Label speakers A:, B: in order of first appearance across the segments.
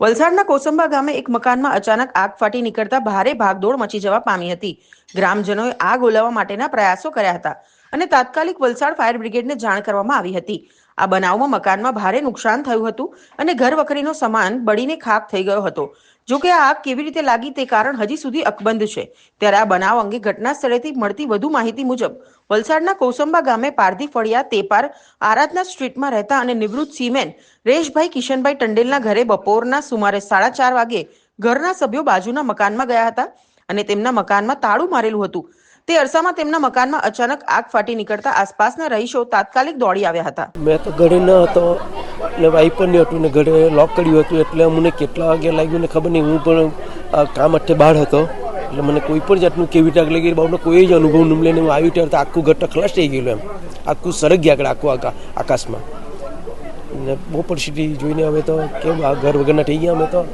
A: વલસાડના કોસંબા ગામે એક મકાનમાં અચાનક આગ ફાટી નીકળતા ભારે ભાગદોડ મચી જવા પામી હતી. ગ્રામજનોએ આગ ઓલવવા માટેના પ્રયાસો કર્યા હતા અને તાત્કાલિક વલસાડ ફાયર બ્રિગેડને જાણ કરવામાં આવી હતી. આ બનાવમાં મકાનમાં ભારે નુકસાન થયું હતું અને ઘર વખરીનો સામાન બળીને ખાક થઈ ગયો હતો. જો કે આ આગ કેવી રીતે લાગી તે કારણ હજી સુધી અકબંધ છે. ત્યારે આ બનાવ અંગે ઘટના સ્થળેથી મળતી વધુ માહિતી મુજબ, વલસાડના કોસંબા ગામે પારધી ફળિયા, તેપાર, આરાધના સ્ટ્રીટમાં રહેતા અને નિવૃત્ત સીમેન રેશભાઈ કિશનભાઈ ટંડેલના ઘરે બપોરના સુમારે સાડા ચાર વાગે ઘરના સભ્યો બાજુના મકાનમાં ગયા હતા અને તેમના મકાનમાં તાળું મારેલું હતું. તે અરસામાં તેમના મકાનમાં અચાનક આગ ફાટી નીકળતા આસપાસના રહીશો તાત્કાલિક દોડી આવ્યા હતા.
B: મેં તો ઘરે ન હતો ને વાઈફ પણ નહીં હતું ને ઘરે લોક કર્યું હતું એટલે અમને કેટલા વાગે લાગ્યું ને ખબર નહીં. હું પણ કામ અઠે બહાર હતો એટલે મને કોઈ પણ જાતનું કેવી ટાક લાગી બાબનો કોઈ જ અનુભવ ન લઈને હું આવી ત્યારે આખું ઘર ખલાસ થઈ ગયેલું એમ. આખું સરગ ગયા આગળ, આખું આકા, આકાશમાં. ને બહુ પરિસ્થિતિ જોઈને હવે તો કેમ આ ઘર વગરના થઈ ગયા અમે તો.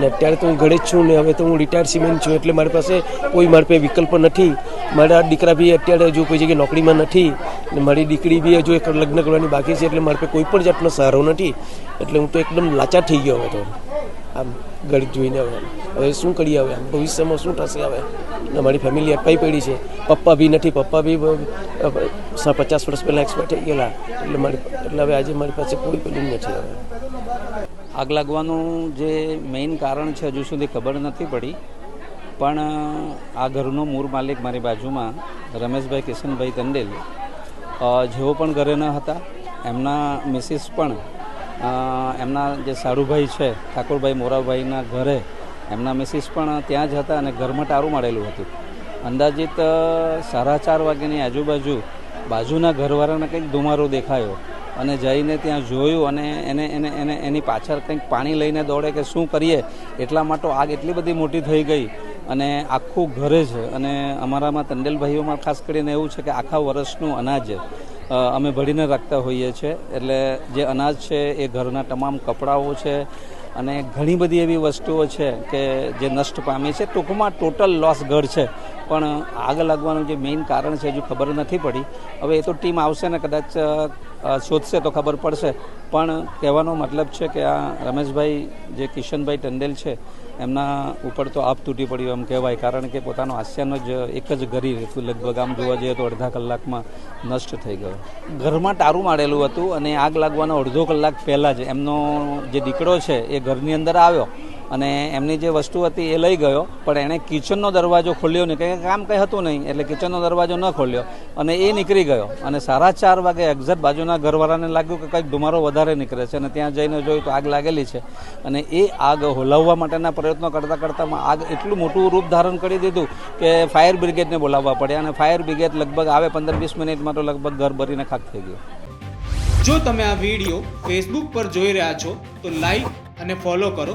B: ને અત્યારે તો હું ઘરે જ છું ને હવે તો હું રિટાયર સિમેન્ટ છું એટલે મારી પાસે કોઈ મારી પાસે વિકલ્પ નથી. મારા દીકરા બી અત્યારે હજુ કોઈ જગ્યાએ નોકરીમાં નથી ને મારી દીકરી બી હજુ એક લગ્ન કરવાની બાકી છે એટલે મારા પાસે કોઈ પણ જાતનો સહારો નથી. એટલે હું તો એકદમ લાચાર થઈ ગયો હવે તો. આમ ઘર જોઈને હવે. હવે શું કરીએ હવે? આમ ભવિષ્યમાં શું થશે હવે? અને મારી ફેમિલી અટકાઈ પડી છે. પપ્પા બી નથી. પપ્પા બી પચાસ વર્ષ પહેલાં એક્સપાયર થઈ ગયેલા. એટલે મારી, એટલે હવે આજે મારી પાસે કોઈ પેલું નથી હવે.
C: આગ લાગવાનું જે મેઇન કારણ છે હજુ સુધી ખબર નથી પડી. પણ આ ઘરનો મૂળ માલિક મારી બાજુમાં રમેશભાઈ કિશનભાઈ તંડેલ જેઓ પણ ઘરે ન હતા, એમના મિસિસ પણ એમના જે સારુભાઈ છે, ઠાકોરભાઈ મોરાભાઈના ઘરે, એમના મિસિસ પણ ત્યાં જ હતા અને ઘરમાં ટારું મળેલું હતું. અંદાજિત સાડા ચાર વાગ્યાની આજુબાજુ બાજુના ઘરવાળાને કંઈક ધુમારો દેખાયો અને જઈને ત્યાં જોયું અને એને એને એને, એની પાછળ કંઈક પાણી લઈને દોડે કે શું કરીએ, એટલા માટે આગ એટલી બધી મોટી થઈ ગઈ અને આખું ઘરે છે અને અમારામાં તંડેલભાઈઓમાં ખાસ કરીને એવું છે કે આખા વર્ષનું અનાજ અમે ભરીને રાખતા હોઈએ છીએ એટલે જે અનાજ છે એ ઘરના તમામ કપડાઓ છે અને ઘણી બધી એવી વસ્તુઓ છે કે જે નષ્ટ પામી છે. ટૂંકમાં ટોટલ લોસ ઘર છે. પણ આગ લાગવાનું જે મેઇન કારણ છે હજુ ખબર નથી પડી. હવે એ તો ટીમ આવશે ને કદાચ શોધશે તો ખબર પડશે. પણ કહેવાનો મતલબ છે કે આ રમેશભાઈ, જે કિશનભાઈ ટંડેલ છે, એમના ઉપર તો આપ તૂટી પડ્યું એમ કહેવાય. કારણ કે પોતાનો હાસ્યનો જ એક જ ઘરી હતું લગભગ આમ જોવા જઈએ તો અડધા કલાકમાં નષ્ટ થઈ ગયો. ઘરમાં ટારું મારેલું હતું અને આગ લાગવાનો અડધો કલાક પહેલાં જ એમનો જે દીકરો છે એ ઘરની અંદર આવ્યો. અને એમની જે વસ્તુ હતી એ લઈ ગયો, પણ એણે કિચનનો દરવાજો ખોલ્યો નહીં. કંઈ કામ કંઈ હતું નહીં, એટલે કિચનનો દરવાજો ન ખોલ્યો. અને એ નીકળી ગયો. અને સાડા ચાર વાગે એક્ઝેક્ટ બાજુના ઘરવાળાને લાગ્યું કે કંઈક ધુમારો વધારે નીકળે છે અને ત્યાં જઈને જોયું તો આગ લાગેલી છે. અને એ આગ હોલાવવા માટેના પ્રયત્નો કરતાં કરતાં આગ એટલું મોટું રૂપ ધારણ કરી દીધું કે ફાયર બ્રિગેડને બોલાવવા પડ્યા અને ફાયર બ્રિગેડ લગભગ આવે પંદર વીસ મિનિટમાં તો લગભગ ઘર ભરીને ખાક થઈ ગયું.
D: જો તમે આ વીડિયો ફેસબુક પર જોઈ રહ્યા છો, તો લાઈક અને ફોલો કરો.